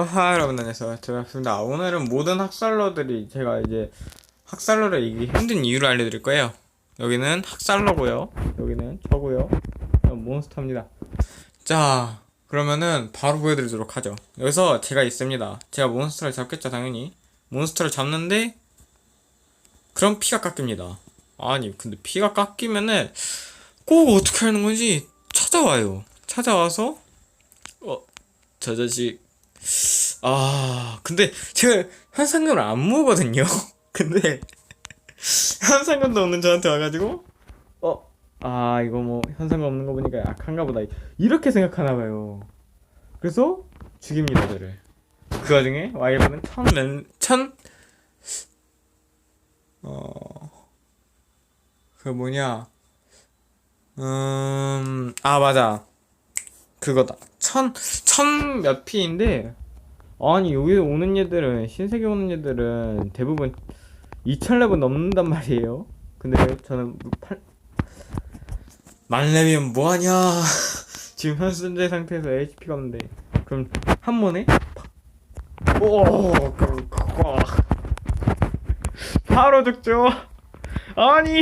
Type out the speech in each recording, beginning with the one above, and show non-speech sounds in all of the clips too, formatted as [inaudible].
와하 여러분 안녕하세요. 제가 반갑습니다. 오늘은 모든 학살러들이 제가 이제 학살러를 이기기 힘든 이유를 알려드릴 거예요. 여기는 학살러고요. 여기는 저고요. 몬스터입니다. 자 그러면은 바로 보여드리도록 하죠. 여기서 제가 있습니다. 제가 몬스터를 잡겠죠 당연히. 몬스터를 잡는데 그럼 피가 깎입니다. 아니 근데 피가 깎이면은 꼭 어떻게 하는 건지 찾아와요. 찾아와서 어 저 자식 아, 근데 제가 현상금을 안 모으거든요. [laughs] 근데 현상금도 없는 저한테 와가지고 어, 아 이거 뭐 현상금 없는 거 보니까 약한가 보다 이렇게 생각하나 봐요. 그래서 죽입니다 저를. 그 와중에 와이프는 천몇 천 어, 그 뭐냐 음, 아 맞아 그거다. 천 천 몇 피인데 아니 여기 오는 얘들은 신세계 오는 얘들은 대부분 2000렙은 넘는단 말이에요. 근데 저는 8 만렙이면 뭐하냐? [laughs] 지금 현재 상태에서 HP가 없는데. 그럼 한 번에 팍. 오. 바로 죽죠. 아니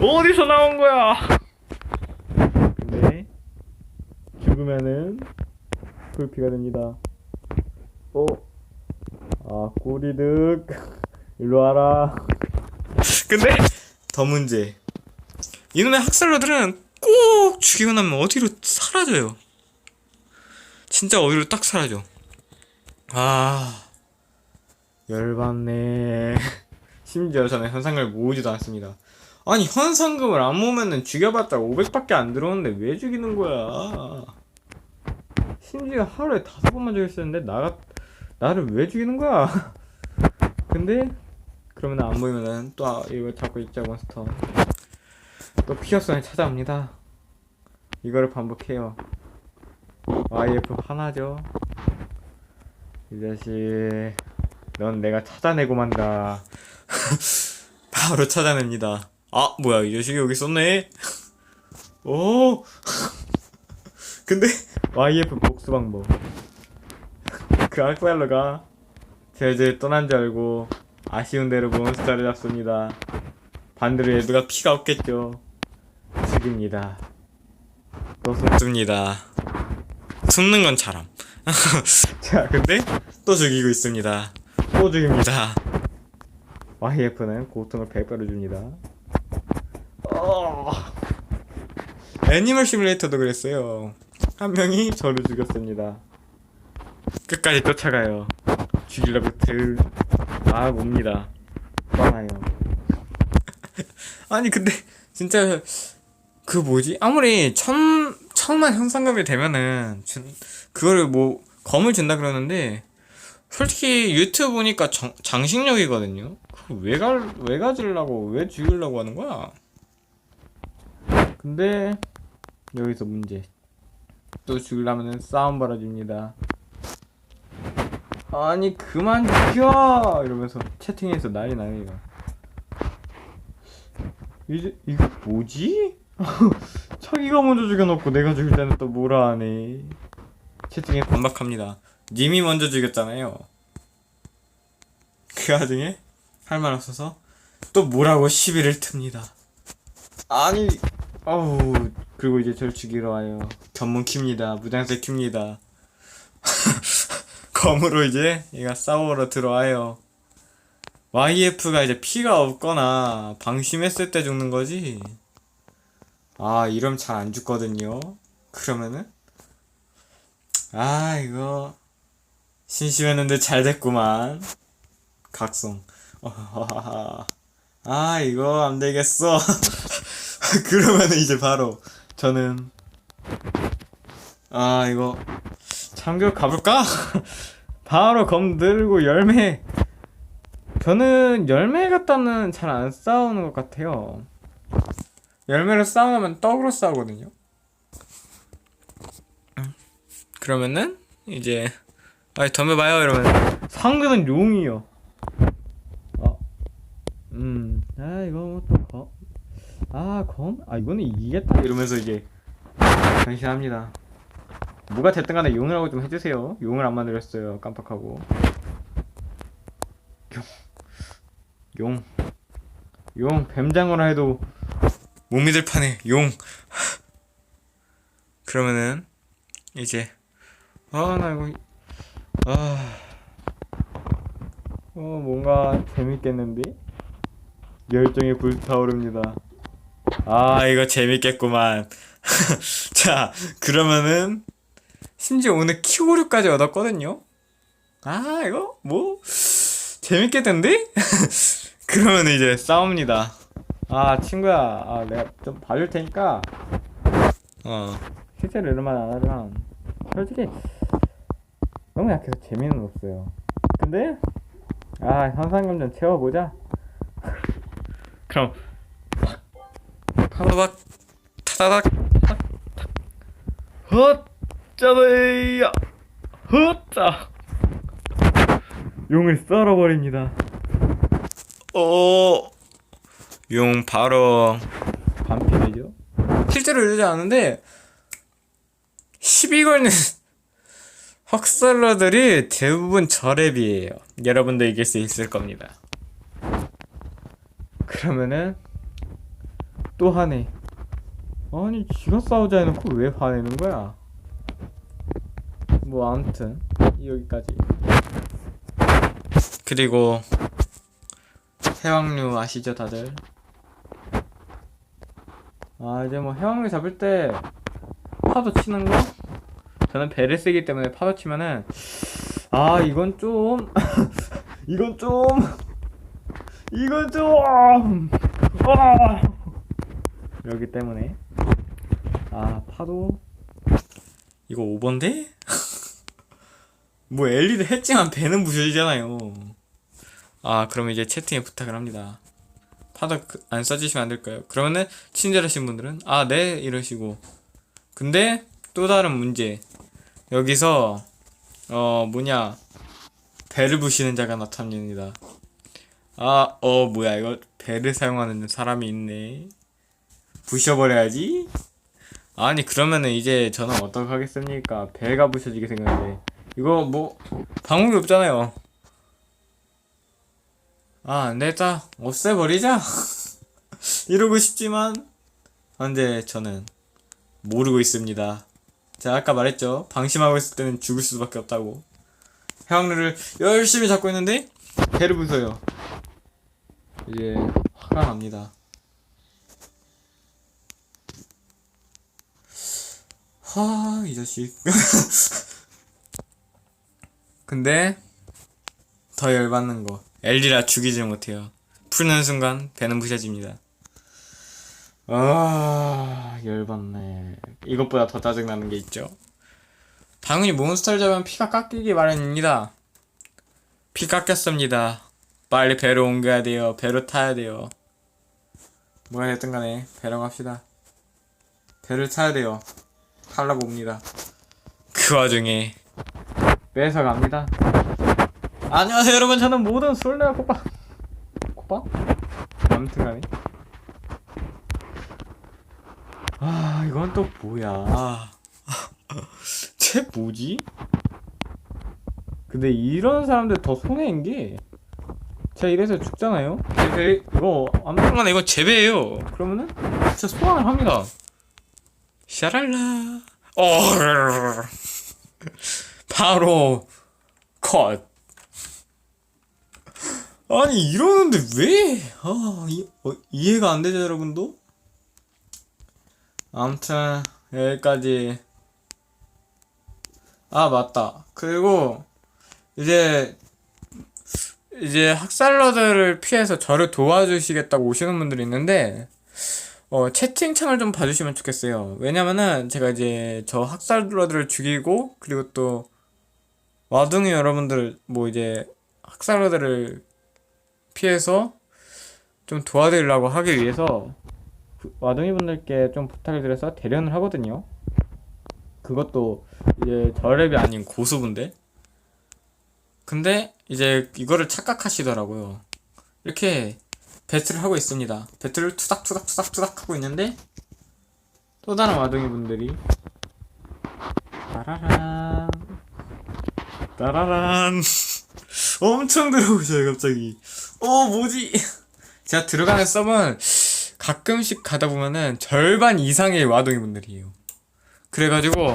어디서 나온 거야 근데 죽으면은 꿀피가 됩니다 어? 아, 꼬리득. [laughs] 일로 와라. [laughs] 근데, 더 문제. 이놈의 학살러들은 꼭 죽이고 나면 어디로 사라져요. 진짜 어디로 딱 사라져. 아, 열받네. [laughs] 심지어 저는 현상금을 모으지도 않습니다. 아니, 현상금을 안 모으면은 죽여봤자 500밖에 안 들어오는데 왜 죽이는 거야? 심지어 하루에 다섯 번만 죽였었는데 나가 나를 왜 죽이는 거야? [laughs] 근데 그러면 안 보이면은 또 아- 이걸 잡고 있자 몬스터 또 피어스를 찾아옵니다. 이거를 반복해요. YF 하나죠. 이 자식, 넌 내가 찾아내고 만다. [laughs] 바로 찾아냅니다. 아, 뭐야, 이 자식이 여기 있었네? [laughs] 오! 근데, YF 복수 방법. [laughs] 그 학살러가 제제 떠난 줄 알고 아쉬운 대로 몬스터를 잡습니다. 반대로 얘들가 피가 없겠죠. 죽입니다. 또 숨습니다. 숨는 건 잘함. [laughs] 자, 근데 또 죽이고 있습니다. 또 죽입니다. YF는 고통을 100배로 줍니다. 어... 애니멀 시뮬레이터도 그랬어요. 한 명이 저를 죽였습니다. 끝까지 쫓아가요. 죽이려고 들, 아, 옵니다. 떠나요. [laughs] 아니, 근데, 진짜, 그 뭐지? 아무리 천, 천만 현상금이 되면은, 준, 그거를 뭐, 검을 준다 그러는데, 솔직히 유튜브 보니까 정, 장식력이거든요? 그거 왜 가, 왜 가지려고, 왜 죽이려고 하는 거야? 근데, 여기서 문제. 또 죽이려면은 싸움 벌어집니다. 아니 그만 죽여! 이러면서 채팅에서 난리 나요 이제 이거 뭐지? [laughs] 자기가 먼저 죽여놓고 내가 죽일 때는 또 뭐라 하네. 채팅에 반박합니다. 님이 먼저 죽였잖아요. 그 와중에 할 말 없어서 또 뭐라고 시비를 틉니다. 아니 어우 그리고 이제 저를 죽이러 와요 견문 킵니다 무장색 킵니다 [laughs] 검으로 이제 얘가 싸우러 들어와요. YF가 이제 피가 없거나 방심했을 때 죽는 거지. 아, 이러면 잘 안 죽거든요. 그러면은 아, 이거 심심했는데 잘 됐구만. 각성. [laughs] 아, 이거 안 되겠어. [laughs] 그러면은 이제 바로 저는 아, 이거 참교육 가볼까? [laughs] 바로 검 들고 열매. 저는 열매 갖다는 잘 안 싸우는 것 같아요. 열매로 싸우면 떡으로 싸우거든요. 음. 그러면은 이제 아이 덤벼봐요 이러면 상대는 용이요. 아, 음, 아 이거 뭐또 검, 아 검, 아 이거는 이기겠다 이러면서 이제 변신합니다. 뭐가 됐든 간에 용이라고 좀 해주세요. 용을 안 만들었어요. 깜빡하고. 용. 용. 용. 뱀장어라 해도 못 믿을 판에 용. [laughs] 그러면은 이제 아 나 이거 아 어, 뭔가 재밌겠는데? 열정이 불타오릅니다. 아, 이거 재밌겠구만. [laughs] 자, 그러면은, 심지어 오늘 키오류까지 얻었거든요? 아, 이거, 뭐, 재밌겠던데? [laughs] 그러면 이제 싸웁니다. 아, 친구야, 아, 내가 좀 봐줄 테니까, 어, 실제로 이런 말 안 하지만, 솔직히, 너무 약해서 재미는 없어요. 근데, 아, 현상금 좀 채워보자. 그럼, 타다닥, 타다닥. 헛짜다야, 헛짜. 용을 썰어버립니다. 오, 용 바로 반피되죠? 실제로 이러지 않은데, 시비 걸는 헉살러들이 대부분 저랩이에요. 여러분도 이길 수 있을 겁니다. 그러면은 또 화내. 아니 지가 싸우자 해놓고 왜 화내는 거야? 뭐 아무튼 여기까지. 그리고 해왕류 아시죠 다들? 아 이제 뭐 해왕류 잡을 때 파도 치는 거? 저는 배를 쓰기 때문에 파도 치면은 아 이건 좀 [laughs] 이건 좀 이건 좀 아! 여기 때문에 아 파도 이거 5번데? [laughs] 뭐 엘리드 했지만 배는 부셔지잖아요 아 그럼 이제 채팅에 부탁을 합니다 파도 그- 안 써주시면 안 될까요? 그러면은 친절하신 분들은 아 네 이러시고 근데 또 다른 문제 여기서 어 뭐냐 배를 부시는 자가 나타납니다. 아, 어 뭐야 이거 배를 사용하는 사람이 있네. 부셔버려야지. 아니 그러면은 이제 저는 어떡 하겠습니까? 배가 부셔지게 생겼는데 이거 뭐 방법이 없잖아요. 아, 안 되겠다. 없애버리자. [laughs] 이러고 싶지만 현재 저는 모르고 있습니다. 제가 아까 말했죠. 방심하고 있을 때는 죽을 수밖에 없다고. 해왕류를 열심히 잡고 있는데 배를 부숴요. 이제 화가 납니다. 하, 이 자식. [laughs] 근데 더 열받는 거. 엘리라 죽이지 못해요. 푸는 순간 배는 부셔집니다. 아, 열받네. 이것보다 더 짜증나는 게 있죠. 당연히 몬스터를 잡으면 피가 깎이기 마련입니다. 피 깎였습니다. 빨리 배로 옮겨야 돼요. 배로 타야 돼요. 뭐가 됐든 간에 배로 갑시다. 배를 타야 돼요. 옵니다. 그 와중에 뺏어 갑니다. 안녕하세요 여러분 저는 모든 술래와 코빠 코빠? 아무튼 간에 아 이건 또 뭐야 [laughs] 쟤 뭐지? 근데 이런 사람들 더 손해인 게 제가 이래서 죽잖아요 제- 이거 아무튼 간에 이거 재배예요 그러면은 진짜 소환을 합니다 샤랄라. 어 바로 컷. 아니 이러는데 왜? 아 이, 어, 이해가 안 되죠 여러분도? 아무튼 여기까지. 아 맞다. 그리고 이제 이제 학살러들을 피해서 저를 도와주시겠다고 오시는 분들이 있는데 어 채팅창을 좀 봐주시면 좋겠어요 왜냐면은 제가 이제 저 학살러들을 죽이고 그리고 또 와둥이 여러분들 뭐 이제 학살러들을 피해서 좀 도와드리려고 하기 위해서 그 와둥이 분들께 좀 부탁을 드려서 대련을 하거든요. 그것도 이제 저랩이 아닌 고수분들. 근데 이제 이거를 착각하시더라고요. 이렇게 배틀을 하고 있습니다. 배틀을 투닥투닥 투닥투닥 하고 있는데 또 다른 와둥이 분들이 아 따라란 따라란. [laughs] 엄청 들어오셔요 갑자기. 어 뭐지? [laughs] 제가 들어가는 썸은 가끔씩 가다 보면은 절반 이상의 와동이 분들이에요. 그래가지고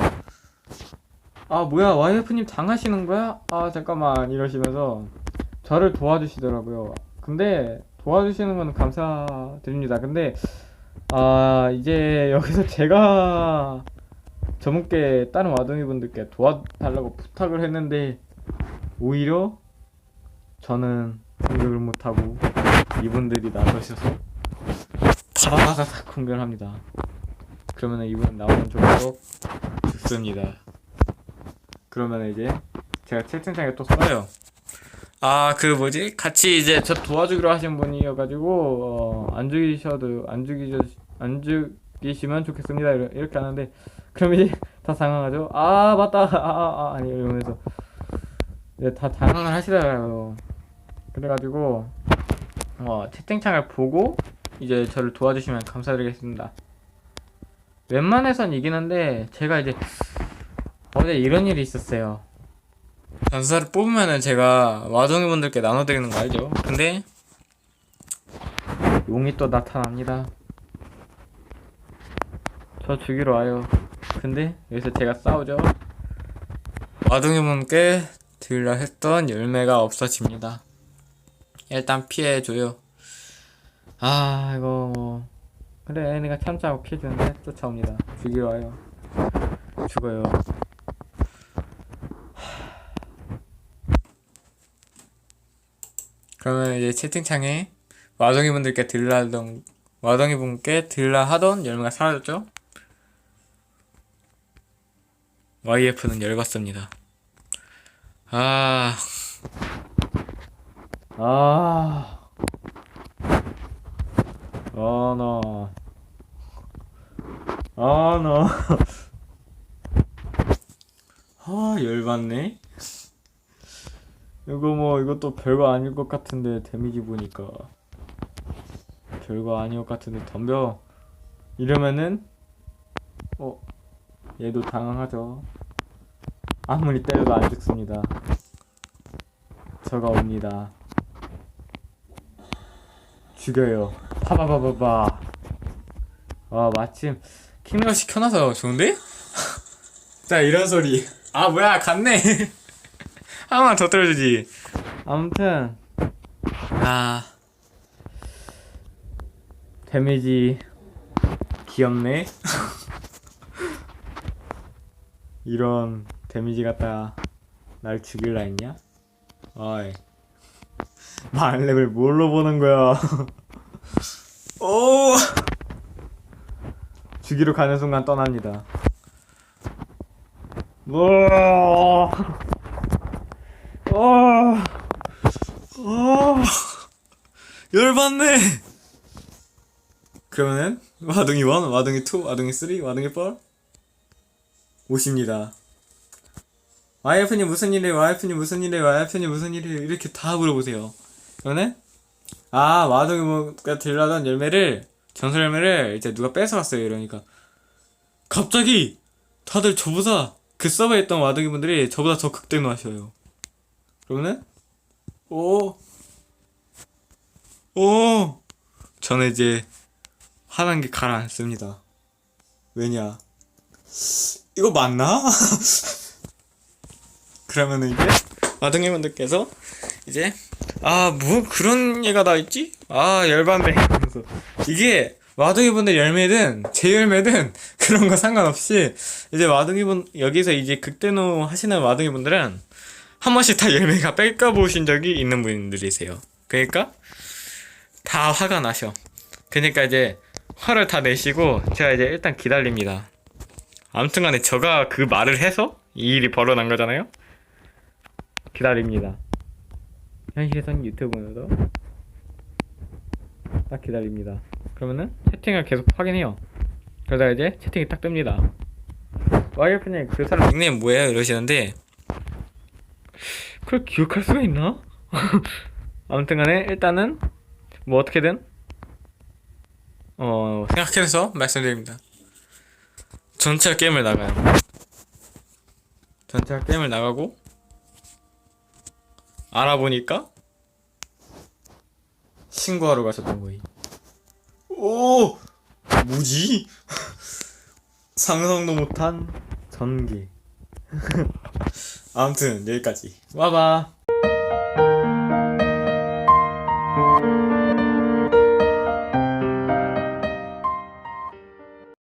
아 뭐야 와이프님 당하시는 거야? 아 잠깐만 이러시면서 저를 도와주시더라고요. 근데 도와주시는 건 감사드립니다. 근데 아 이제 여기서 제가 저분께 다른 와동이 분들께 도와달라고 부탁을 했는데 오히려 저는 공격을 못하고 이분들이 나서셔서 파다다닥 공격을 합니다. 그러면 이분 나오는 쪽으로 죽습니다. 그러면 이제 제가 채팅창에 또 써요 아 그 뭐지? 같이 이제 저 도와주기로 하신 분이어가지고 어, 안 죽이셔도 안 죽이셔 안 죽이시면 좋겠습니다. 이렇게 하는데 그럼 이제 다 당황하죠. 아 맞다. 아 아 아, 아니 이러면서. 이제 다 당황을 하시더라고요. 그래가지고 어 채팅창을 보고 이제 저를 도와주시면 감사드리겠습니다. 웬만해선 이기는데 제가 이제 어제 이런 일이 있었어요 전사를 뽑으면은 제가 와동이 분들께 나눠드리는 거 알죠? 근데 용이 또 나타납니다. 저 죽이러 와요. 근데 여기서 제가 싸우죠. 와동이 분께 드리려 했던 열매가 없어집니다. 일단 피해줘요. 아 이거 뭐 그래 내가 참자고 피해주는데 쫓아옵니다. 죽이러 와요. 죽어요. 그러면 이제 채팅창에 와동이 분들께 들라 하던 와동이 분께 들라 하던 열매가 사라졌죠? YF는 열받습니다. 아, 아, 아, 나, 아, 나, [laughs] 아, 열받네. 이거 뭐 이것도 별거 아닐 것 같은데 데미지 보니까. 별거 아닐 것 같은데 덤벼. 이러면은 어 얘도 당황하죠. 아무리 때려도 안 죽습니다. 저가 옵니다. 죽여요. 파바바바바. 아 마침 킹레어 시켜놔서 좋은데? [laughs] 자 이런 소리. 아 뭐야 갔네 [laughs] 하나만 더 떨어주지. 아무튼 아 데미지 귀엽네. [laughs] 이런 데미지 갖다 날 죽일라 했냐? 어이 만 렙을 뭘로 보는 거야? [laughs] 오 죽이러 가는 순간 떠납니다. 뭐 아, 아, 열받네. 그러면은 와둥이 1, 와둥이 2, 와둥이 3, 와둥이 4 오십니다. 와이프님 무슨 일이에요? 와이프님 무슨 일이에요? 와이프님 무슨 일이에요? 이렇게 다 물어보세요. 그러면 아 와둥이가 들라던 열매를 전설 열매를 이제 누가 뺏어갔어요. 이러니까 갑자기 다들 저보다 그 서버에 있던 와둥이 분들이 저보다 더 극대노하셔요. 그러면은 오, 오, 저는 이제 화난 게 가라앉습니다. 왜냐? 이거 맞나? [laughs] 그러면은 이제 아등이 분들께서 이제 아 뭐 그런 얘가 다 있지? 아 열받네. 그래서 이게 와둥이분들 열매든 제 열매든 [laughs] 그런 거 상관없이 이제 와둥이분 여기서 이제 극대노 하시는 와둥이분들은 한 번씩 다 열매가 뺄까 보신 적이 있는 분들이세요. 그러니까 다 화가 나셔. 그러니까 이제 화를 다 내시고 제가 이제 일단 기다립니다. 아무튼간에 저가 그 말을 해서 이 일이 벌어난 거잖아요. 기다립니다. 현실에선 유튜브로도 딱 기다립니다. 그러면은 채팅을 계속 확인해요. 그러다가 이제 채팅이 딱 뜹니다. 와이프님 그 사람 닉네임 뭐예요? 이러시는데 그걸 기억할 수가 있나? [laughs] 아무튼간에 일단은 뭐 어떻게든 어 생각해서 말씀드립니다. 전체 게임을 나가요. 전체가 게임을 나가고 알아보니까 신고하러 가셨던 거임. 오 뭐지? [laughs] 상상도 못한 전개. [laughs] 아무튼 여기까지. 와봐.